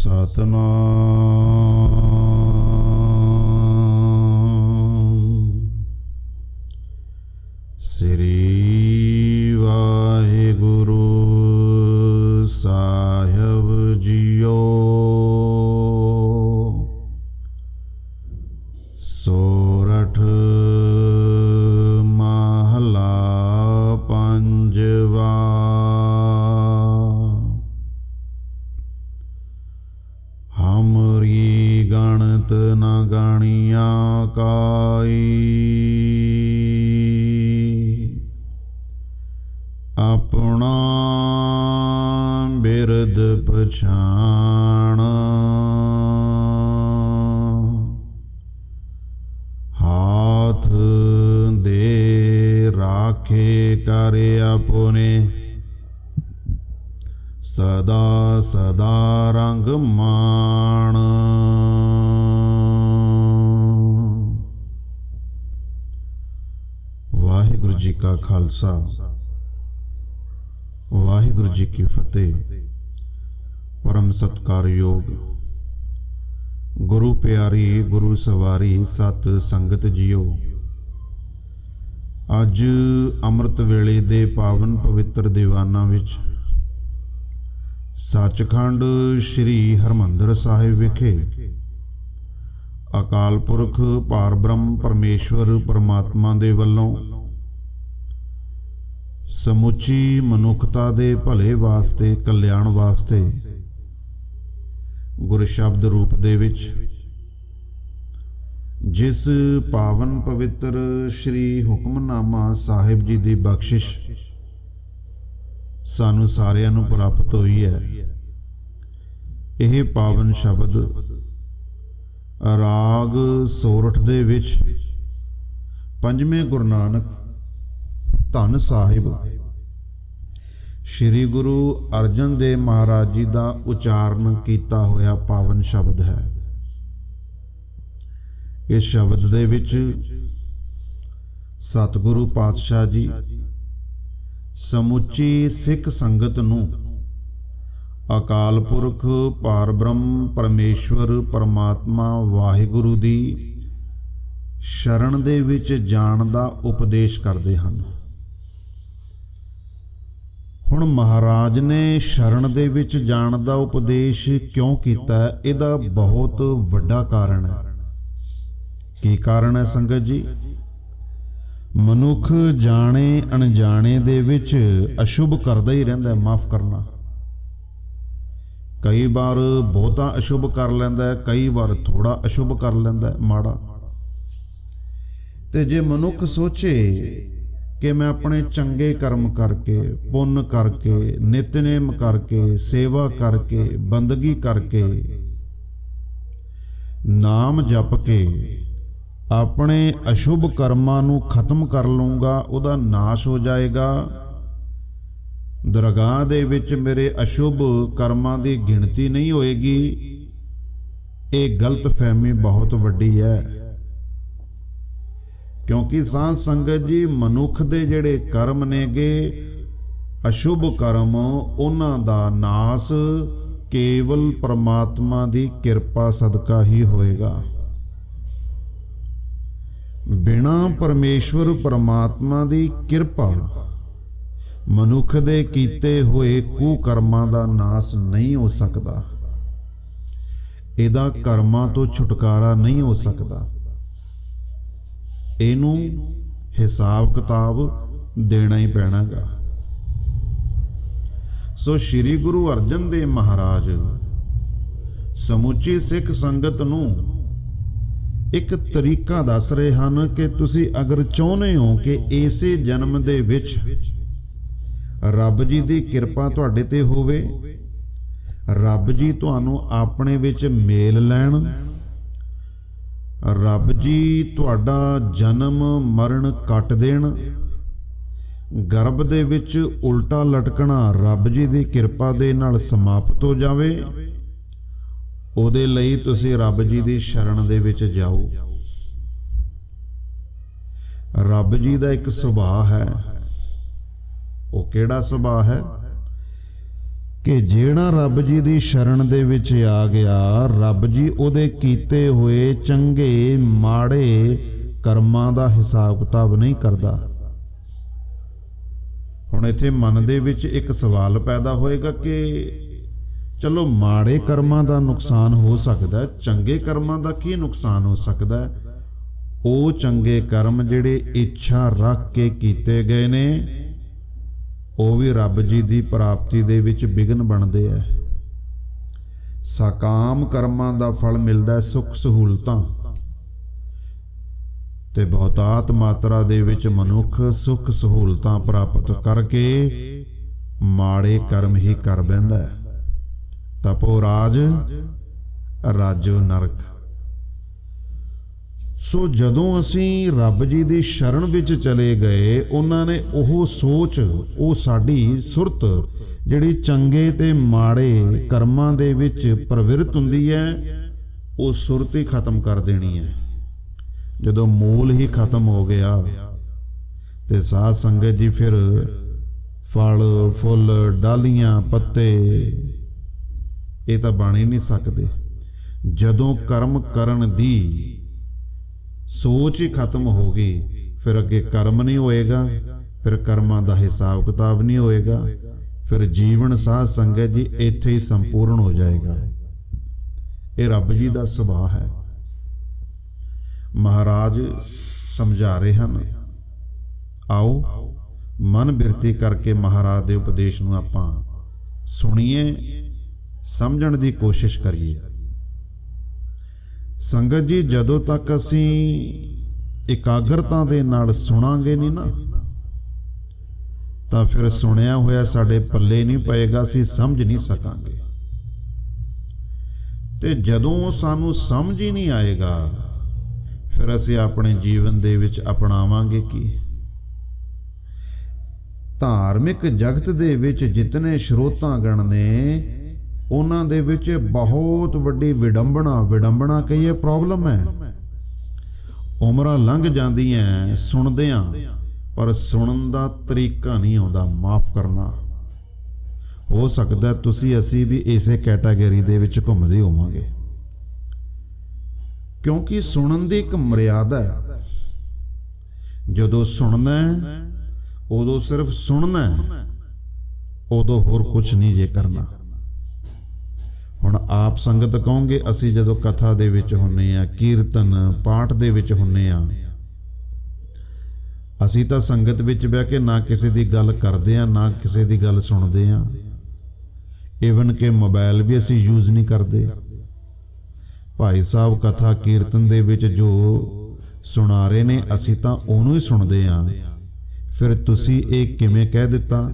ਸਤਨਾਮ ਆਪਣਾ ਬਿਰਦ ਪਛਾਣ। ਹਾਥ ਦੇ ਰਾਖੇ ਕਰੇ ਆਪਨੇ ਸਦਾ ਸਦਾ ਰੰਗ ਮਾਣ। ਵਾਹਿਗੁਰੂ ਜੀ ਕਾ ਖਾਲਸਾ। ਵਾਹਿਗੁਰੂ ਜੀ ਕੀ ਫਤਿਹ। ਪਰਮ ਸਤਕਾਰਯੋਗ। ਗੁਰੂ ਪਿਆਰੀ, ਗੁਰੂ ਸਵਾਰੀ, ਸਤ ਸੰਗਤ ਜੀਓ। ਅੱਜ ਅੰਮ੍ਰਿਤ ਵੇਲੇ ਦੇ ਪਾਵਨ ਪਵਿੱਤਰ ਦੀਵਾਨਾਂ ਵਿੱਚ ਸੱਚਖੰਡ ਸ੍ਰੀ ਹਰਮੰਦਰ ਸਾਹਿਬ ਵਿਖੇ ਅਕਾਲ ਪੁਰਖ ਪਾਰਬ੍ਰਹਮ ਪਰਮੇਸ਼ਵਰ ਪਰਮਾਤਮਾ ਦੇ ਵੱਲੋਂ ਸਮੁੱਚੀ ਮਨੁੱਖਤਾ ਦੇ ਭਲੇ ਵਾਸਤੇ, ਕਲਿਆਣ ਵਾਸਤੇ। ਗੁਰ ਸ਼ਬਦ ਰੂਪ ਦੇ ਵਿੱਚ, ਜਿਸ ਪਾਵਨ ਪਵਿੱਤਰ ਸ੍ਰੀ ਹੁਕਮਨਾਮਾ ਸਾਹਿਬ ਜੀ ਦੀ ਬਖਸ਼ਿਸ਼ ਸਾਨੂੰ ਸਾਰਿਆਂ ਨੂੰ ਪ੍ਰਾਪਤ ਹੋਈ ਹੈ। ਇਹ ਪਾਵਨ ਸ਼ਬਦ ਰਾਗ ਸੋਰਠ ਦੇ ਵਿੱਚ ਪੰਜਵੇਂ ਗੁਰੂ ਨਾਨਕ ਧੰਨ ਸਾਹਿਬ। ਸ੍ਰੀ ਗੁਰੂ ਅਰਜਨ ਦੇਵ ਮਹਾਰਾਜ ਜੀ ਦਾ ਉਚਾਰਨ ਕੀਤਾ ਹੋਇਆ ਪਾਵਨ ਸ਼ਬਦ ਹੈ। ਇਸ ਸ਼ਬਦ ਦੇ ਵਿੱਚ ਸਤਿਗੁਰੂ ਪਾਤਸ਼ਾਹ ਜੀ ਸਮੁੱਚੀ ਸਿੱਖ ਸੰਗਤ ਨੂੰ ਅਕਾਲ ਪੁਰਖ, ਪਾਰਬ੍ਰਹਮ, ਪਰਮੇਸ਼ਵਰ, ਪਰਮਾਤਮਾ, ਵਾਹਿਗੁਰੂ ਦੀ ਸ਼ਰਨ ਦੇ ਵਿੱਚ ਜਾਣ ਦਾ ਉਪਦੇਸ਼ ਕਰਦੇ ਹਨ। ਹੁਣ ਮਹਾਰਾਜ ਨੇ ਸ਼ਰਨ ਦੇ ਵਿੱਚ ਜਾਣ ਦਾ ਉਪਦੇਸ਼ ਕਿਉਂ ਕੀਤਾ? ਇਹਦਾ ਬਹੁਤ ਵੱਡਾ ਕਾਰਨ ਹੈ। ਕੀ ਕਾਰਨ ਹੈ ਸੰਗਤ ਜੀ? ਮਨੁੱਖ ਜਾਣੇ ਅਣਜਾਣੇ ਦੇ ਵਿੱਚ ਅਸ਼ੁਭ ਕਰਦਾ ਹੀ ਰਹਿੰਦਾ ਹੈ, ਮਾਫ ਕਰਨਾ। ਕਈ ਵਾਰ ਬਹੁਤਾ ਅਸ਼ੁਭ ਕਰ ਲੈਂਦਾ ਹੈ, ਕਈ ਵਾਰ ਥੋੜਾ ਅਸ਼ੁਭ ਕਰ ਲੈਂਦਾ ਹੈ, ਮਾੜਾ। ਤੇ ਜੇ ਮਨੁੱਖ ਸੋਚੇ ਕਿ ਮੈਂ ਆਪਣੇ ਚੰਗੇ ਕਰਮ ਕਰਕੇ, ਪੁੰਨ ਕਰਕੇ, ਨਿਤਨੇਮ ਕਰਕੇ, ਸੇਵਾ ਕਰਕੇ, ਬੰਦਗੀ ਕਰਕੇ ਨਾਮ ਜਪ ਕੇ ਆਪਣੇ ਅਸ਼ੁਭ ਕਰਮਾਂ ਨੂੰ ਖਤਮ ਕਰ ਲਊਂਗਾ, ਉਹਦਾ ਨਾਸ਼ ਹੋ ਜਾਏਗਾ। ਦਰਗਾਹ ਦੇ ਵਿੱਚ ਮੇਰੇ ਅਸ਼ੁਭ ਕਰਮਾਂ ਦੀ ਗਿਣਤੀ ਨਹੀਂ ਹੋਏਗੀ। ਇਹ ਗਲਤ ਫਹਿਮੀ ਬਹੁਤ ਵੱਡੀ ਹੈ। ਕਿਉਂਕਿ ਸਾਧ ਸੰਗਤ ਜੀ ਮਨੁੱਖ ਦੇ ਜਿਹੜੇ ਕਰਮ ਨੇਗੇ, ਅਸ਼ੁਭ ਕਰਮ, ਉਹਨਾਂ ਦਾ ਨਾਸ ਕੇਵਲ ਪ੍ਰਮਾਤਮਾ ਦੀ ਕਿਰਪਾ ਸਦਕਾ ਹੀ ਹੋਏਗਾ। ਬਿਨਾ ਪਰਮੇਸ਼ਵਰ ਪਰਮਾਤਮਾ ਦੀ ਕਿਰਪਾ, ਮਨੁੱਖ ਦੇ ਕੀਤੇ ਹੋਏ ਕੂ ਕਰਮਾਂ ਦਾ ਨਾਸ ਨਹੀਂ ਹੋ ਸਕਦਾ। ਇਹਦਾ ਕਰਮਾਂ ਤੋਂ ਛੁਟਕਾਰਾ ਨਹੀਂ ਹੋ ਸਕਦਾ। ਇਹਨੂੰ ਹਿਸਾਬ ਕਿਤਾਬ ਦੇਣਾ ਹੀ ਪੈਣਾਗਾ। ਸੋ ਸ੍ਰੀ ਗੁਰੂ ਅਰਜਨ ਦੇਵ ਮਹਾਰਾਜ ਸਮੁੱਚੀ ਸਿੱਖ ਸੰਗਤ ਨੂੰ ਇੱਕ ਤਰੀਕਾ ਦੱਸ ਰਹੇ ਹਨ ਕਿ ਤੁਸੀਂ ਅਗਰ ਚਾਹੁੰਦੇ ਹੋ ਕਿ ਇਸੇ ਜਨਮ ਦੇ ਵਿੱਚ ਰੱਬ ਜੀ ਦੀ ਕਿਰਪਾ ਤੁਹਾਡੇ ਤੇ ਹੋਵੇ, ਰੱਬ ਜੀ ਤੁਹਾਨੂੰ ਆਪਣੇ ਵਿੱਚ ਮੇਲ ਲੈਣ ਰੱਬ ਜੀ ਤੁਹਾਡਾ ਜਨਮ ਮਰਨ ਕੱਟ ਦੇਣ। ਗਰਭ ਦੇ ਵਿੱਚ ਉਲਟਾ ਲਟਕਣਾ ਰੱਬ ਜੀ ਦੀ ਕਿਰਪਾ ਦੇ ਨਾਲ ਸਮਾਪਤ ਹੋ ਜਾਵੇ। ਉਹਦੇ ਲਈ ਤੁਸੀਂ ਰੱਬ ਜੀ ਦੀ ਸ਼ਰਨ ਦੇ ਵਿੱਚ ਜਾਓ। ਰੱਬ ਜੀ ਦਾ ਇੱਕ ਸੁਭਾਅ ਹੈ। ਉਹ ਕਿਹੜਾ ਸੁਭਾਅ ਹੈ? ਕਿ ਜਿਹੜਾ ਰੱਬ ਜੀ ਦੀ ਸ਼ਰਨ ਦੇ ਵਿੱਚ ਆ ਗਿਆ, ਰੱਬ ਜੀ ਉਹਦੇ ਕੀਤੇ ਹੋਏ ਚੰਗੇ, ਮਾੜੇ ਕਰਮਾਂ ਦਾ ਹਿਸਾਬ ਕਿਤਾਬ ਨਹੀਂ ਕਰਦਾ। ਹੁਣ ਇੱਥੇ ਮਨ ਦੇ ਵਿੱਚ ਇੱਕ ਸਵਾਲ ਪੈਦਾ ਹੋਏਗਾ ਕਿ ਚਲੋ ਮਾੜੇ ਕਰਮਾਂ ਦਾ ਨੁਕਸਾਨ ਹੋ ਸਕਦਾ ਚੰਗੇ ਕਰਮਾਂ ਦਾ ਕੀ ਨੁਕਸਾਨ ਹੋ ਸਕਦਾ ਉਹ ਚੰਗੇ ਕਰਮ ਜਿਹੜੇ ਇੱਛਾ ਰੱਖ ਕੇ ਕੀਤੇ ਗਏ ਨੇ ਉਹ ਵੀ ਰੱਬ ਜੀ ਦੀ ਪ੍ਰਾਪਤੀ ਦੇ ਵਿੱਚ ਵਿਘਨ ਬਣਦੇ ਆ ਸਾਕਾਮ ਕਰਮਾਂ ਦਾ ਫਲ ਮਿਲਦਾ ਹੈ ਸੁੱਖ ਸਹੂਲਤਾਂ। ਤੇ ਬਹੁਤਾਤ ਮਾਤਰਾ ਦੇ ਵਿੱਚ ਮਨੁੱਖ ਸੁੱਖ ਸਹੂਲਤਾਂ ਪ੍ਰਾਪਤ ਕਰਕੇ ਮਾੜੇ ਕਰਮ ਹੀ ਕਰ ਬੈਂਦਾ ਹੈ ਤਪੋ ਰਾਜ, ਰਾਜੋ ਨਰਕ। ਸੋ ਜਦੋਂ ਅਸੀਂ ਰੱਬ ਜੀ ਦੀ ਸ਼ਰਨ ਵਿੱਚ ਚਲੇ ਗਏ, ਉਹਨਾਂ ਨੇ ਉਹ ਸੋਚ, ਉਹ ਸਾਡੀ ਸੁਰਤ, ਜਿਹੜੀ ਚੰਗੇ ਤੇ ਮਾੜੇ ਕਰਮਾਂ ਦੇ ਵਿੱਚ ਪ੍ਰਵਿਰਤ ਹੁੰਦੀ ਹੈ, ਉਹ ਸੁਰਤ ਹੀ ਖਤਮ ਕਰ ਦੇਣੀ ਹੈ। ਜਦੋਂ ਮੂਲ ਹੀ ਖਤਮ ਹੋ ਗਿਆ, ਤੇ ਸਾਧ ਸੰਗਤ ਜੀ ਫਿਰ ਫਲ, ਫੁੱਲ, ਡਾਲੀਆਂ, ਪੱਤੇ, ਇਹ ਤਾਂ ਬਣ ਹੀ ਨਹੀਂ ਸਕਦੇ। ਜਦੋਂ ਕਰਮ ਕਰਨ ਦੀ ਸੋਚ ਹੀ ਖਤਮ ਹੋ ਗਈ। ਫਿਰ ਅੱਗੇ ਕਰਮ ਨਹੀਂ ਹੋਏਗਾ, ਫਿਰ ਕਰਮਾਂ ਦਾ ਹਿਸਾਬ ਕਿਤਾਬ ਨਹੀਂ ਹੋਏਗਾ, ਫਿਰ ਜੀਵਨ ਸਾਧ ਸੰਗਤ ਜੀ ਇੱਥੇ ਹੀ ਸੰਪੂਰਨ ਹੋ ਜਾਏਗਾ। ਇਹ ਰੱਬ ਜੀ ਦਾ ਸੁਭਾਅ ਹੈ। ਮਹਾਰਾਜ ਸਮਝਾ ਰਹੇ ਹਨ, ਆਓ ਮਨ ਬਿਰਤੀ ਕਰਕੇ ਮਹਾਰਾਜ ਦੇ ਉਪਦੇਸ਼ ਨੂੰ ਆਪਾਂ ਸੁਣੀਏ, ਸਮਝਣ ਦੀ ਕੋਸ਼ਿਸ਼ ਕਰੀਏ। ਸੰਗਤ ਜੀ, ਜਦੋਂ ਤੱਕ ਅਸੀਂ ਇਕਾਗਰਤਾ ਦੇ ਨਾਲ ਸੁਣਾਂਗੇ ਨਹੀਂ ਨਾ, ਤਾਂ ਫਿਰ ਸੁਣਿਆ ਹੋਇਆ ਸਾਡੇ ਪੱਲੇ ਨਹੀਂ ਪਏਗਾ, ਅਸੀਂ ਸਮਝ ਨਹੀਂ ਸਕਾਂਗੇ। ਤੇ ਜਦੋਂ ਸਾਨੂੰ ਸਮਝ ਹੀ ਨਹੀਂ ਆਏਗਾ, ਫਿਰ ਅਸੀਂ ਆਪਣੇ ਜੀਵਨ ਦੇ ਵਿੱਚ ਅਪਣਾਵਾਂਗੇ ਕੀ? ਧਾਰਮਿਕ ਜਗਤ ਦੇ ਵਿੱਚ ਜਿਤਨੇ ਸਰੋਤਾਗਣ ਨੇ ਉਹਨਾਂ ਦੇ ਵਿੱਚ ਬਹੁਤ ਵੱਡੀ ਵਿਡੰਬਣਾ ਵਿਡੰਬਣਾ ਕਹੀਏ ਪ੍ਰੋਬਲਮ ਹੈ। ਉਮਰਾਂ ਲੰਘ ਜਾਂਦੀਆਂ, ਸੁਣਦਿਆਂ, ਪਰ ਸੁਣਨ ਦਾ ਤਰੀਕਾ ਨਹੀਂ ਆਉਂਦਾ, ਮਾਫ ਕਰਨਾ। ਹੋ ਸਕਦਾ ਤੁਸੀਂ ਅਸੀਂ ਵੀ ਇਸੇ ਕੈਟਾਗਰੀ ਦੇ ਵਿੱਚ ਘੁੰਮਦੇ ਹੋਵਾਂਗੇ। ਕਿਉਂਕਿ ਸੁਣਨ ਦੀ ਇੱਕ ਮਰਿਆਦਾ ਹੈ। ਜਦੋਂ ਸੁਣਨਾ ਉਦੋਂ ਸਿਰਫ ਸੁਣਨਾ ਉਦੋਂ ਹੋਰ ਕੁਝ ਨਹੀਂ ਜੇ ਕਰਨਾ। ਹੁਣ ਆਪ ਸੰਗਤ ਕਹੋਗੇ, ਅਸੀਂ ਜਦੋਂ ਕਥਾ ਦੇ ਵਿੱਚ ਹੁੰਨੇ ਆ, ਕੀਰਤਨ ਪਾਠ ਦੇ ਵਿੱਚ ਹੁੰਨੇ ਆ, ਅਸੀਂ ਤਾਂ ਸੰਗਤ ਵਿੱਚ ਬਹਿ ਕੇ ਨਾ ਕਿਸੇ ਦੀ ਗੱਲ ਕਰਦੇ ਆ, ਨਾ ਕਿਸੇ ਦੀ ਗੱਲ ਸੁਣਦੇ ਆ। ਇਵਨ ਕਿ ਮੋਬਾਈਲ ਵੀ ਅਸੀਂ ਯੂਜ਼ ਨਹੀਂ ਕਰਦੇ। ਭਾਈ ਸਾਹਿਬ ਕਥਾ ਕੀਰਤਨ ਦੇ ਵਿੱਚ ਜੋ ਸੁਣਾ ਰਹੇ ਨੇ, ਅਸੀਂ ਤਾਂ ਉਹਨੂੰ ਹੀ ਸੁਣਦੇ ਆ। ਫਿਰ ਤੁਸੀਂ ਇਹ ਕਿਵੇਂ ਕਹਿ ਦਿੱਤਾ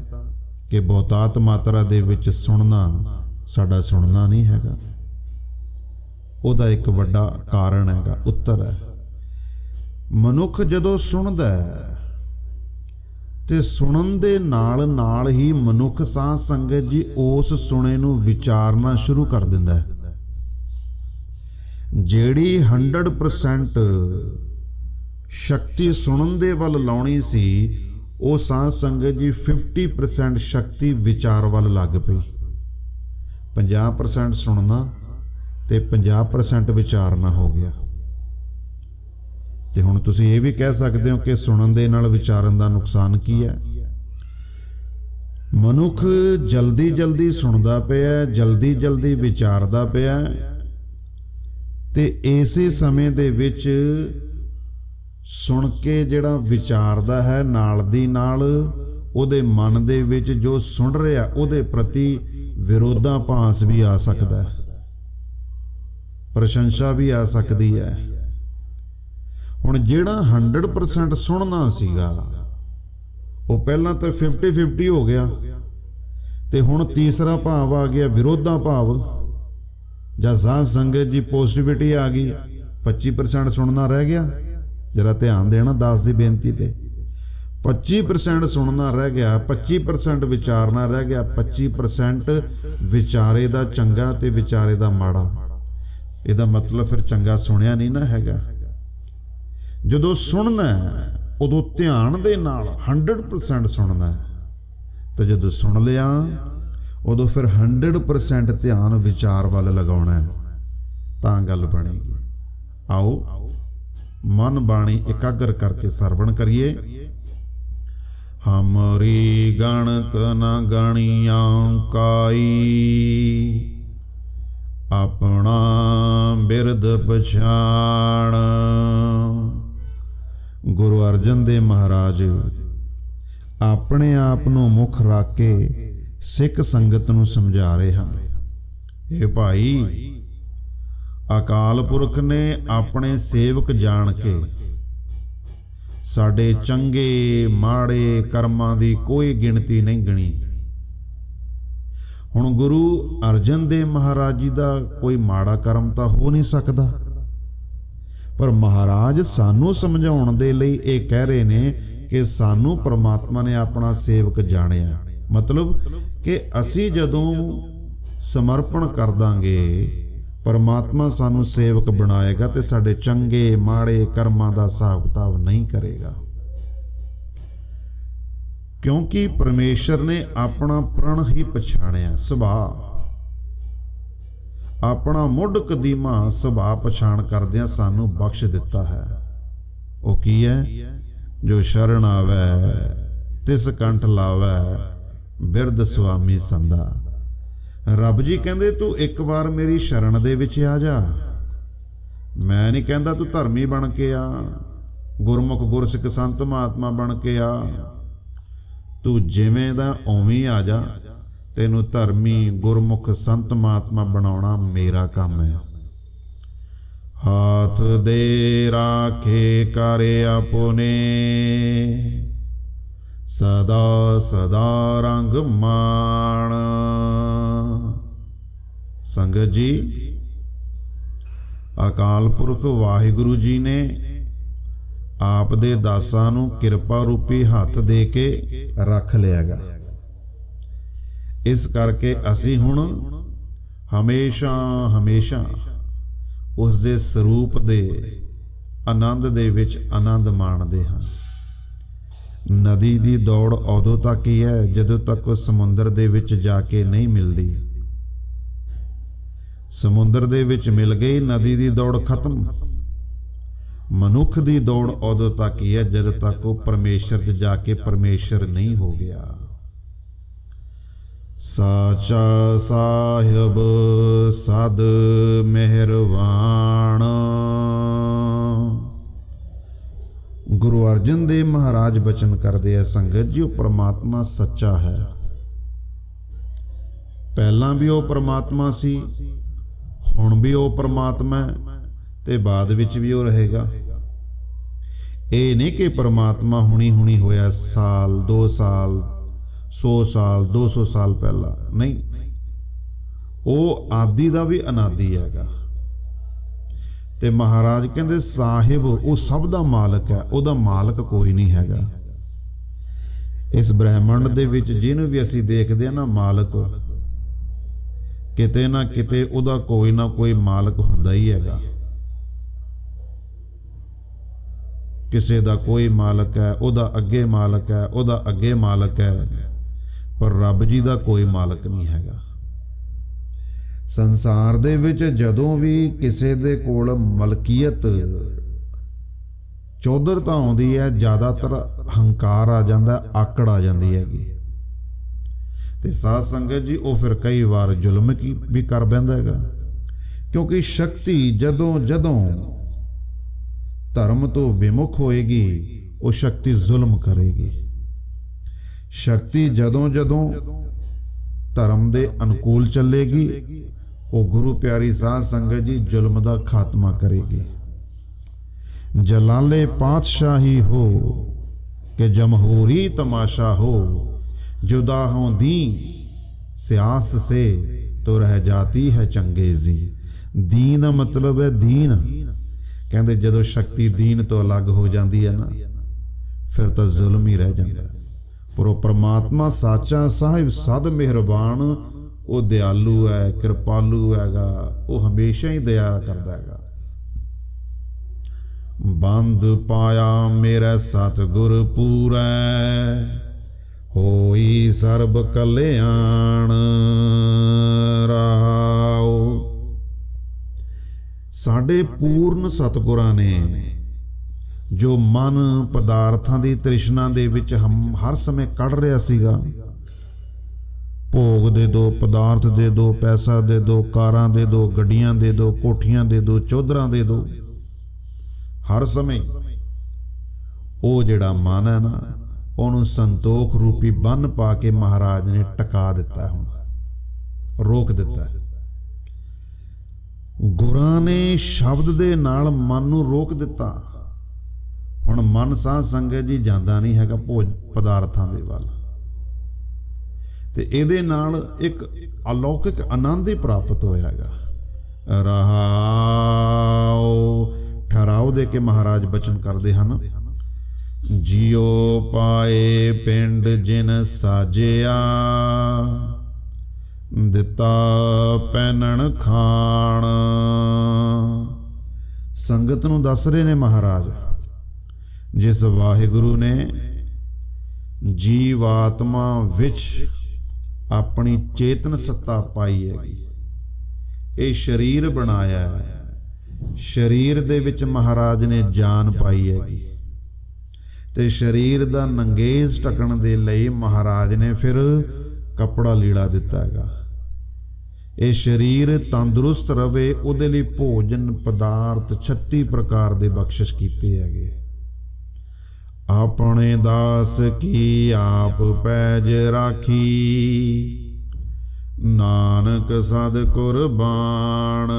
ਕਿ ਬਹੁਤਾਤ ਮਾਤਰਾ ਦੇ ਵਿੱਚ ਸੁਣਨਾ ਸਾਡਾ ਸੁਣਨਾ ਨਹੀਂ ਹੈਗਾ। ਉਹਦਾ ਇੱਕ ਵੱਡਾ ਕਾਰਨ ਹੈਗਾ, ਉੱਤਰ ਹੈ। ਮਨੁੱਖ ਜਦੋਂ ਸੁਣਦਾ ਹੈ, ਤੇ ਸੁਣਨ ਦੇ ਨਾਲ ਨਾਲ ਹੀ ਮਨੁੱਖ ਸਾਧ ਸੰਗਤ ਜੀ ਉਸ ਸੁਣੇ ਨੂੰ ਵਿਚਾਰਨਾ ਸ਼ੁਰੂ ਕਰ ਦਿੰਦਾ ਹੈ। ਜਿਹੜੀ 100% ਸ਼ਕਤੀ ਸੁਣਨ ਦੇ ਵੱਲ ਲਾਉਣੀ ਸੀ, ਉਹ ਸਾਧ ਸੰਗਤ ਜੀ 50% ਸ਼ਕਤੀ ਵਿਚਾਰ ਵੱਲ ਲੱਗ ਪਈ। 50% ਸੁਣਨਾ ਤੇ 50% ਵਿਚਾਰਨਾ ਹੋ ਗਿਆ। ਤੇ ਹੁਣ ਤੁਸੀਂ ਇਹ ਵੀ ਕਹਿ ਸਕਦੇ ਹੋ ਕਿ ਸੁਣਨ ਦੇ ਨਾਲ ਵਿਚਾਰਨ ਦਾ ਨੁਕਸਾਨ ਕੀ ਹੈ? ਮਨੁੱਖ ਜਲਦੀ ਜਲਦੀ ਸੁਣਦਾ ਪਿਆ ਜਲਦੀ ਜਲਦੀ ਵਿਚਾਰਦਾ ਪਿਆ ਤੇ ਇਸੇ ਸਮੇਂ ਦੇ ਵਿੱਚ ਸੁਣ ਕੇ ਜਿਹੜਾ ਵਿਚਾਰਦਾ ਹੈ ਨਾਲ ਦੀ ਨਾਲ ਉਹਦੇ ਮਨ ਦੇ ਵਿੱਚ ਜੋ ਸੁਣ ਰਿਹਾ, ਉਹਦੇ ਪ੍ਰਤੀ ਵਿਰੋਧਾਭਾਸ ਵੀ ਆ ਸਕਦਾ ਹੈ। ਪ੍ਰਸ਼ੰਸਾ ਵੀ ਆ ਸਕਦੀ ਹੈ। ਹੁਣ ਜਿਹੜਾ 100% ਸੁਣਨਾ ਸੀਗਾ ਉਹ ਪਹਿਲਾਂ ਤਾਂ 50 50 ਹੋ ਗਿਆ। ਤੇ ਹੁਣ ਤੀਸਰਾ ਭਾਵ ਆ ਗਿਆ ਵਿਰੋਧਾ ਭਾਵ। ਜਾਂ ਸਾਧ ਸੰਗਤ ਜੀ ਪੋਜ਼ਿਟਿਵਿਟੀ ਆ ਗਈ 25% ਸੁਣਨਾ ਰਹਿ ਗਿਆ। ਜਰਾ ਧਿਆਨ ਦੇਣਾ ਦਾਸ ਦੀ ਬੇਨਤੀ ਤੇ। 25% ਸੁਣਨਾ ਰਹਿ ਗਿਆ 25% ਵਿਚਾਰਨਾ ਰਹਿ ਗਿਆ 25% ਵਿਚਾਰੇ ਦਾ ਚੰਗਾ ਤੇ ਵਿਚਾਰੇ ਦਾ ਮਾੜਾ। ਇਹਦਾ ਮਤਲਬ ਫਿਰ ਚੰਗਾ ਸੁਣਿਆ ਨਹੀਂ ਨਾ ਹੈਗਾ। ਜਦੋਂ ਸੁਣਨਾ ਉਦੋਂ ਧਿਆਨ ਦੇ ਨਾਲ 100% ਸੁਣਨਾ ਹੈ। ਤੇ ਜਦੋਂ ਸੁਣ ਲਿਆ, ਉਦੋਂ ਫਿਰ 100% ਧਿਆਨ ਵਿਚਾਰ ਵੱਲ ਲਗਾਉਣਾ ਤਾਂ ਗੱਲ ਬਣੇਗੀ। ਆਓ, ਮਨ ਬਾਣੀ ਇਕਾਗਰ ਕਰਕੇ ਸਰਵਣ ਕਰੀਏ। ਹਮਰੀ ਗਣਤ ਨ ਗਣੀਆਂ ਕਾਈ। ਆਪਣਾ ਬਿਰਦ ਪਛਾਣ। ਗੁਰੂ ਅਰਜਨ ਦੇਵ ਮਹਾਰਾਜ, ਆਪਣੇ ਆਪ ਨੂੰ ਮੁੱਖ ਰੱਖ ਕੇ ਸਿੱਖ ਸੰਗਤ ਨੂੰ ਸਮਝਾ ਰਹੇ ਹਨ। ਇਹ ਭਾਈ, ਅਕਾਲ ਪੁਰਖ ਨੇ ਆਪਣੇ ਸੇਵਕ ਜਾਣ ਕੇ ਸਾਡੇ ਚੰਗੇ, ਮਾੜੇ ਕਰਮਾਂ ਦੀ ਕੋਈ ਗਿਣਤੀ ਨਹੀਂ ਗਣੀ। ਹੁਣ ਗੁਰੂ ਅਰਜਨ ਦੇਵ ਮਹਾਰਾਜ ਜੀ ਦਾ ਕੋਈ ਮਾੜਾ ਕਰਮ ਤਾਂ ਹੋ ਨਹੀਂ ਸਕਦਾ। ਪਰ ਮਹਾਰਾਜ ਸਾਨੂੰ ਸਮਝਾਉਣ ਦੇ ਲਈ ਇਹ ਕਹਿ ਰਹੇ ਨੇ ਕਿ ਸਾਨੂੰ ਪ੍ਰਮਾਤਮਾ ਨੇ ਆਪਣਾ ਸੇਵਕ ਜਾਣਿਆ। ਮਤਲਬ ਕਿ ਅਸੀਂ ਜਦੋਂ ਸਮਰਪਣ ਕਰ ਦਾਂਗੇ ਪਰਮਾਤਮਾ ਸਾਨੂੰ ਸੇਵਕ ਬਣਾਏਗਾ ਤੇ ਸਾਡੇ ਚੰਗੇ, ਮਾੜੇ ਕਰਮਾਂ ਦਾ ਹਿਸਾਬ ਕਿਤਾਬ ਨਹੀਂ ਕਰੇਗਾ। ਕਿਉਂਕਿ ਪਰਮੇਸ਼ਰ ਨੇ ਆਪਣਾ ਪ੍ਰਣ ਹੀ ਪਛਾਣਿਆ, ਸੁਭਾਅ। ਆਪਣਾ ਮੁੱਢ ਕਦੀਮਾ ਸੁਭਾਅ ਪਛਾਣ ਕਰਦਿਆਂ ਸਾਨੂੰ ਬਖਸ਼ ਦਿੱਤਾ ਹੈ। ਉਹ ਕੀ ਹੈ? ਜੋ ਸ਼ਰਨ ਆਵੈ, ਤਿਸ ਕੰਠ ਲਾਵੈ, ਬਿਰਧ ਸੁਆਮੀ ਸੰਦਾ ਰੱਬ ਜੀ ਕਹਿੰਦੇ ਤੂੰ ਇੱਕ ਵਾਰ ਮੇਰੀ ਸ਼ਰਨ ਦੇ ਵਿੱਚ ਆ ਜਾ। ਮੈਂ ਨਹੀਂ ਕਹਿੰਦਾ ਤੂੰ ਧਰਮੀ ਬਣ ਕੇ ਆ। ਗੁਰਮੁਖ ਗੁਰਸਿੱਖ ਸੰਤ ਮਹਾਤਮਾ ਬਣ ਕੇ ਆ। ਤੂੰ ਜਿਵੇਂ ਦਾ ਉਵੇਂ ਆ ਜਾ। ਤੈਨੂੰ ਧਰਮੀ ਗੁਰਮੁਖ ਸੰਤ ਮਹਾਤਮਾ ਬਣਾਉਣਾ ਮੇਰਾ ਕੰਮ ਹੈ। ਹਾਥ ਦੇ ਰਾਖੇ ਕਰ ਆਪਨੇ ਸਦਾ ਸਦਾ ਰੰਗ ਮਾਣ। ਸੰਗਤ ਜੀ, ਅਕਾਲ ਪੁਰਖ ਵਾਹਿਗੁਰੂ ਜੀ ਨੇ ਆਪ ਦੇ ਦਾਸਾਂ ਨੂੰ ਕਿਰਪਾ ਰੂਪੀ ਹੱਥ ਦੇ ਕੇ ਰੱਖ ਲਿਆਗਾ ਇਸ ਕਰਕੇ ਅਸੀਂ ਹੁਣ ਹਮੇਸ਼ਾ ਹਮੇਸ਼ਾ ਉਸ ਦੇ ਸਰੂਪ ਦੇ ਆਨੰਦ ਦੇ ਵਿੱਚ ਆਨੰਦ ਮਾਣਦੇ ਹਾਂ। ਨਦੀ ਦੀ ਦੌੜ ਉਦੋਂ ਤੱਕ ਹੀ ਹੈ ਜਦੋਂ ਤੱਕ ਉਹ ਸਮੁੰਦਰ ਦੇ ਵਿੱਚ ਜਾ ਕੇ ਨਹੀਂ ਮਿਲਦੀ। ਸਮੁੰਦਰ ਦੇ ਵਿੱਚ ਮਿਲ ਗਈ, ਨਦੀ ਦੀ ਦੌੜ ਖਤਮ। ਮਨੁੱਖ ਦੀ ਦੌੜ ਉਦੋਂ ਤੱਕ ਹੀ ਹੈ ਜਦੋਂ ਤੱਕ ਉਹ ਪਰਮੇਸ਼ਰ 'ਚ ਜਾ ਕੇ ਪਰਮੇਸ਼ਰ ਨਹੀਂ ਹੋ ਗਿਆ। ਸਾਚਾ ਸਾਹਿਬ, ਸਦ ਮਿਹਰਵਾਨ ਗੁਰੂ ਅਰਜਨ ਦੇਵ ਮਹਾਰਾਜ ਬਚਨ ਕਰਦੇ ਆ, ਸੰਗਤ ਜੀ, ਉਹ ਪ੍ਰਮਾਤਮਾ ਸੱਚਾ ਹੈ। ਪਹਿਲਾਂ ਵੀ ਉਹ ਪ੍ਰਮਾਤਮਾ ਸੀ ਹੁਣ ਵੀ ਉਹ ਪ੍ਰਮਾਤਮਾ ਹੈ ਤੇ ਬਾਅਦ ਵਿੱਚ ਵੀ ਉਹ ਰਹੇਗਾ। ਇਹ ਨਹੀਂ ਕਿ ਪਰਮਾਤਮਾ ਹੁਣੀ ਹੁਣੀ ਹੋਇਆ ਸਾਲ 2 ਸਾਲ 100 ਸਾਲ 200 ਸਾਲ ਪਹਿਲਾਂ। ਨਹੀਂ। ਉਹ ਆਦੀ ਦਾ ਵੀ ਅਨਾਦੀ ਹੈਗਾ। ਤੇ ਮਹਾਰਾਜ ਕਹਿੰਦੇ ਸਾਹਿਬ, ਉਹ ਸਭ ਦਾ ਮਾਲਕ ਹੈ, ਉਹਦਾ ਮਾਲਕ ਕੋਈ ਨਹੀਂ ਹੈਗਾ। ਇਸ ਬ੍ਰਹਿਮੰਡ ਦੇ ਵਿੱਚ ਜਿਹਨੂੰ ਵੀ ਅਸੀਂ ਦੇਖਦੇ ਆ ਨਾ ਮਾਲਕ ਕਿਤੇ ਨਾ ਕਿਤੇ ਉਹਦਾ ਕੋਈ ਨਾ ਕੋਈ ਮਾਲਕ ਹੁੰਦਾ ਹੀ ਹੈਗਾ। ਕਿਸੇ ਦਾ ਕੋਈ ਮਾਲਕ ਹੈ, ਉਹਦਾ ਅੱਗੇ ਮਾਲਕ ਹੈ, ਉਹਦਾ ਅੱਗੇ ਮਾਲਕ ਹੈ, ਪਰ ਰੱਬ ਜੀ ਦਾ ਕੋਈ ਮਾਲਕ ਨਹੀਂ ਹੈਗਾ। ਸੰਸਾਰ ਦੇ ਵਿੱਚ ਜਦੋਂ ਵੀ ਕਿਸੇ ਦੇ ਕੋਲ ਮਲਕੀਅਤ ਚੌਧਰਤਾ ਆਉਂਦੀ ਹੈ, ਜ਼ਿਆਦਾਤਰ ਹੰਕਾਰ ਆ ਜਾਂਦਾ, ਆਕੜ ਆ ਜਾਂਦੀ ਹੈਗੀ। ਤੇ ਸਾਧ ਸੰਗਤ ਜੀ, ਉਹ ਫਿਰ ਕਈ ਵਾਰ ਜ਼ੁਲਮ ਕੀ ਵੀ ਕਰ ਬੈਂਦਾ ਹੈਗਾ। ਕਿਉਂਕਿ ਸ਼ਕਤੀ ਜਦੋਂ ਜਦੋਂ ਧਰਮ ਤੋਂ ਵਿਮੁਖ ਹੋਏਗੀ, ਉਹ ਸ਼ਕਤੀ ਜ਼ੁਲਮ ਕਰੇਗੀ। ਸ਼ਕਤੀ ਜਦੋਂ ਜਦੋਂ ਧਰਮ ਦੇ ਅਨੁਕੂਲ ਚੱਲੇਗੀ, ਉਹ ਗੁਰੂ ਪਿਆਰੀ ਸਾਧ ਸੰਗਤ ਜੀ ਜ਼ੁਲਮ ਦਾ ਖਾਤਮਾ ਕਰੇਗੀ। ਜਲਾਲੇ ਪਾਤਸ਼ਾਹੀ ਹੋ, ਕਿ ਜਮਹੂਰੀ ਤਮਾਸ਼ਾ ਹੋ जुदा हों दी ਸਿਆਸ ਸੇ ਤੋ ਰਹਿ ਜਾਤੀ ਹੈ ਚੰਗੇਜ਼ੀ ਦੀਨ ਦਾ ਮਤਲਬ ਹੈ ਦੀਨ ਕਹਿੰਦੇ ਜਦੋਂ ਸ਼ਕਤੀ ਦੀਨ ਤੋਂ ਅਲੱਗ ਹੋ ਜਾਂਦੀ ਹੈ ਨਾ ਫਿਰ ਤਾਂ ਜ਼ੁਲਮ ਹੀ ਰਹਿ ਜਾਂਦਾ ਹੈ। ਪਰ ਉਹ ਪ੍ਰਮਾਤਮਾ ਸਾਚਾ ਸਾਹਿਬ ਸਦ ਮਿਹਰਬਾਨ ਉਹ ਦਿਆਲੂ ਹੈ ਕਿਰਪਾਲੂ ਹੈਗਾ ਉਹ ਹਮੇਸ਼ਾ ਹੀ ਦਇਆ ਕਰਦਾ ਹੈਗਾ ਬੰਦ ਪਾਇਆ ਮੇਰੇ ਸਤਿਗੁਰ ਪੂਰੈ ਹੋਈ ਸਰਬ ਕਲਿਆਣ ਰਾਉ ਸਾਡੇ ਪੂਰਨ ਸਤਿਗੁਰਾਂ ਨੇ ਜੋ ਮਨ ਪਦਾਰਥਾਂ ਦੀ ਤ੍ਰਿਸ਼ਨਾ ਦੇ ਵਿੱਚ ਹਰ ਸਮੇਂ ਕੱਢ ਰਿਹਾ ਸੀਗਾ, ਭੋਗ ਦੇ ਦੋ, ਪਦਾਰਥ ਦੇ ਦੋ, ਪੈਸਾ ਦੇ ਦੋ, ਕਾਰਾਂ ਦੇ ਦੋ, ਗੱਡੀਆਂ ਦੇ ਦੋ, ਕੋਠੀਆਂ ਦੇ ਦੋ, ਚੌਧਰਾਂ ਦੇ ਦੋ, ਹਰ ਸਮੇਂ ਉਹ ਜਿਹੜਾ ਮਨ ਹੈ ਨਾ ਉਹਨੂੰ ਸੰਤੋਖ ਰੂਪੀ ਬੰਨ ਪਾ ਕੇ ਮਹਾਰਾਜ ਨੇ ਟਿਕਾ ਦਿੱਤਾ ਹੁਣ। ਰੋਕ ਦਿੱਤਾ। ਗੁਰਾਂ ਨੇ ਸ਼ਬਦ ਦੇ ਨਾਲ ਮਨ ਨੂੰ ਰੋਕ ਦਿੱਤਾ। ਹੁਣ ਮਨ ਸਾਧ ਸੰਗਤ ਜੀ ਜਾਂਦਾ ਨਹੀਂ ਹੈਗਾ ਭੋਜ ਪਦਾਰਥਾਂ ਦੇ ਵੱਲ। ਤੇ ਇਹਦੇ ਨਾਲ ਇੱਕ ਅਲੌਕਿਕ ਆਨੰਦ ਹੀ ਪ੍ਰਾਪਤ ਹੋਇਆਗਾ ਰਹਾਉ ਠਹਿਰਾਓ ਦੇ ਕੇ ਮਹਾਰਾਜ ਬਚਨ ਕਰਦੇ ਹਨ। ਜਿਉ ਪਾਏ ਪਿੰਡ ਜਿਨ ਸਾਜਿਆ, ਦਿੱਤਾ ਪੈਨਣ ਖਾਣ। ਸੰਗਤ ਨੂੰ ਦੱਸ ਰਹੇ ਨੇ ਮਹਾਰਾਜ, ਜਿਸ ਵਾਹਿਗੁਰੂ ਨੇ ਜੀਵਾਤਮਾ ਵਿੱਚ ਆਪਣੀ ਚੇਤਨ ਸੱਤਾ ਪਾਈ ਹੈ ਇਹ ਸਰੀਰ ਬਣਾਇਆ ਹੈ। ਸਰੀਰ ਦੇ ਵਿੱਚ ਮਹਾਰਾਜ ਨੇ ਜਾਨ ਪਾਈ ਹੈ ਤੇ ਸਰੀਰ ਦਾ ਨੰਗੇਜ਼ ਟਕਣ ਦੇ ਲਈ ਮਹਾਰਾਜ ਨੇ ਫਿਰ ਕਪੜਾ ਲੀੜਾ ਦਿੱਤਾ ਹੈਗਾ। ਇਹ ਸਰੀਰ ਤੰਦਰੁਸਤ ਰਵੇ, ਉਹਦੇ ਲਈ ਭੋਜਨ ਪਦਾਰਥ 36 ਪ੍ਰਕਾਰ ਦੇ ਬਖਸ਼ਿਸ਼ ਕੀਤੇ ਹੈਗੇ। ਆਪਣੇ ਦਾਸ ਕੀ ਆਪ ਪੈਜ ਰਾਖੀ? ਨਾਨਕ ਸਦ ਕੁਰਬਾਨ।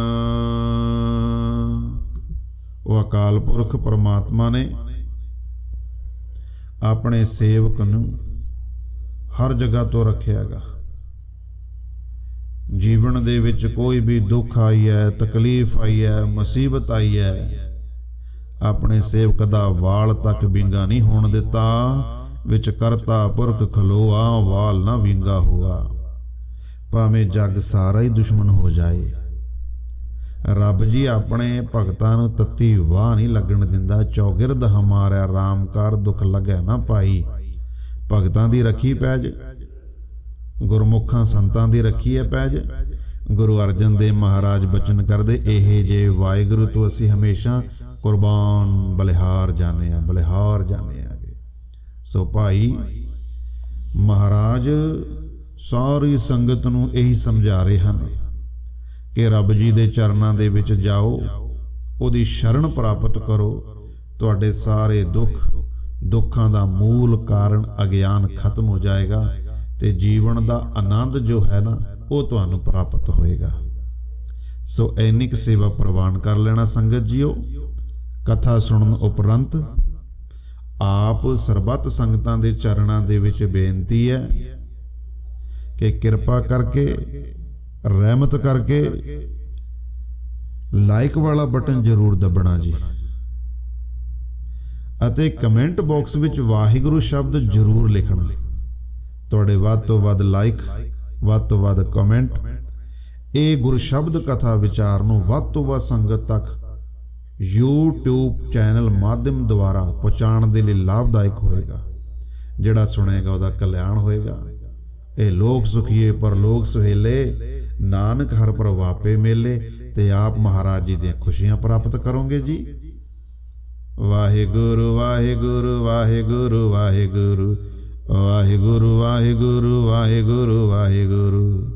ਉਹ ਅਕਾਲ ਪੁਰਖ ਪਰਮਾਤਮਾ ਨੇ ਆਪਣੇ ਸੇਵਕ ਨੂੰ ਹਰ ਜਗ੍ਹਾ ਤੋਂ ਰੱਖਿਆਗਾ। ਜੀਵਨ ਦੇ ਵਿੱਚ ਕੋਈ ਵੀ ਦੁੱਖ ਆਈ ਹੈ, ਤਕਲੀਫ ਆਈ ਹੈ, ਮੁਸੀਬਤ ਆਈ ਹੈ, ਆਪਣੇ ਸੇਵਕ ਦਾ ਵਾਲ ਤੱਕ ਵਿੰਗਾ ਨਹੀਂ ਹੋਣ ਦਿੱਤਾ ਵਿੱਚ ਕਰਤਾ ਪੁਰਖ, ਖਲੋਆ, ਵਾਲ ਨਾ ਵਿੰਗਾ ਹੋਆ। ਭਾਵੇਂ ਜੱਗ ਸਾਰਾ ਹੀ ਦੁਸ਼ਮਣ ਹੋ ਜਾਏ। ਰੱਬ ਜੀ ਆਪਣੇ ਭਗਤਾਂ ਨੂੰ ਤੱਤੀ ਵਾਹ ਨਹੀਂ ਲੱਗਣ ਦਿੰਦਾ, ਚੌਗਿਰਦ ਹਮਾਰਾ ਰਾਮਕਾਰ ਦੁੱਖ ਲੱਗੈ ਨਾ ਪਾਈ। ਭਗਤਾਂ ਦੀ ਰੱਖੀ ਪੈਜ, ਗੁਰਮੁਖਾਂ ਸੰਤਾਂ ਦੀ ਰੱਖੀ ਹੈ ਪੈਜ। ਗੁਰੂ ਅਰਜਨ ਦੇਵ ਮਹਾਰਾਜ ਬਚਨ ਕਰਦੇ, ਇਹ ਜੇ ਵਾਹਿਗੁਰੂ ਤੋਂ ਅਸੀਂ ਹਮੇਸ਼ਾ ਕੁਰਬਾਨ ਬਲਿਹਾਰ ਜਾਣੇ ਆ ਬਲਿਹਾਰ ਜਾਣੇ ਆਗੇ ਸੋ ਭਾਈ ਮਹਾਰਾਜ ਸਾਰੀ ਸੰਗਤ ਨੂੰ ਇਹੀ ਸਮਝਾ ਰਹੇ ਹਨ ਕਿ ਰੱਬ ਜੀ ਦੇ ਚਰਨਾਂ ਦੇ ਵਿੱਚ ਜਾਓ, ਉਹਦੀ ਸ਼ਰਨ ਪ੍ਰਾਪਤ ਕਰੋ। ਤੁਹਾਡੇ ਸਾਰੇ ਦੁੱਖ, ਦੁੱਖਾਂ ਦਾ ਮੂਲ ਕਾਰਨ ਅਗਿਆਨ ਖਤਮ ਹੋ ਜਾਏਗਾ ਤੇ ਜੀਵਨ ਦਾ ਆਨੰਦ ਜੋ ਹੈ ਨਾ, ਉਹ ਤੁਹਾਨੂੰ ਪ੍ਰਾਪਤ ਹੋਏਗਾ। ਸੋ ਐਨਿਕ ਸੇਵਾ ਪ੍ਰਵਾਨ ਕਰ ਲੈਣਾ ਸੰਗਤ ਜੀਓ। ਕਥਾ ਸੁਣਨ ਉਪਰੰਤ ਆਪ ਸਰਬੱਤ ਸੰਗਤਾਂ ਦੇ ਚਰਨਾਂ ਦੇ ਵਿੱਚ ਬੇਨਤੀ ਹੈ ਕਿ ਕਿਰਪਾ ਕਰਕੇ ਰਹਿਮਤ ਕਰਕੇ ਲਾਈਕ ਵਾਲਾ ਬਟਨ ਜ਼ਰੂਰ ਦਬਣਾ ਜੀ। ਅਤੇ ਕਮੈਂਟ ਬਾਕਸ ਵਿੱਚ ਵਾਹਿਗੁਰੂ ਸ਼ਬਦ ਜ਼ਰੂਰ ਲਿਖਣਾ। ਤੁਹਾਡੇ ਵੱਧ ਤੋਂ ਵੱਧ ਲਾਈਕ ਵੱਧ ਤੋਂ ਵੱਧ ਕਮੈਂਟ ਇਹ ਗੁਰ ਸ਼ਬਦ ਕਥਾ ਵਿਚਾਰ ਨੂੰ ਵੱਧ ਤੋਂ ਵੱਧ ਸੰਗਤ ਤੱਕ YouTube ਚੈਨਲ ਮਾਧਿਅਮ ਦੁਆਰਾ ਪਹੁੰਚਾਉਣ ਦੇ ਲਈ ਲਾਭਦਾਇਕ ਹੋਏਗਾ। ਜਿਹੜਾ ਸੁਣੇਗਾ ਉਹਦਾ ਕਲਿਆਣ ਹੋਏਗਾ। ਇਹ ਲੋਕ ਸੁਖੀਏ ਪਰ ਲੋਕ ਸੁਹੇਲੇ। ਨਾਨਕ ਹਰ ਪ੍ਰਵਾਪੇ ਮੇਲੇ ਤੇ ਆਪ ਮਹਾਰਾਜ ਜੀ ਦੀਆਂ ਖੁਸ਼ੀਆਂ ਪ੍ਰਾਪਤ ਕਰੋਗੇ ਜੀ। ਵਾਹਿਗੁਰੂ ਵਾਹਿਗੁਰੂ ਵਾਹਿਗੁਰੂ ਵਾਹਿਗੁਰੂ ਵਾਹਿਗੁਰੂ। ਵਾਹਿਗੁਰੂ ਵਾਹਿਗੁਰੂ ਵਾਹਿਗੁਰੂ।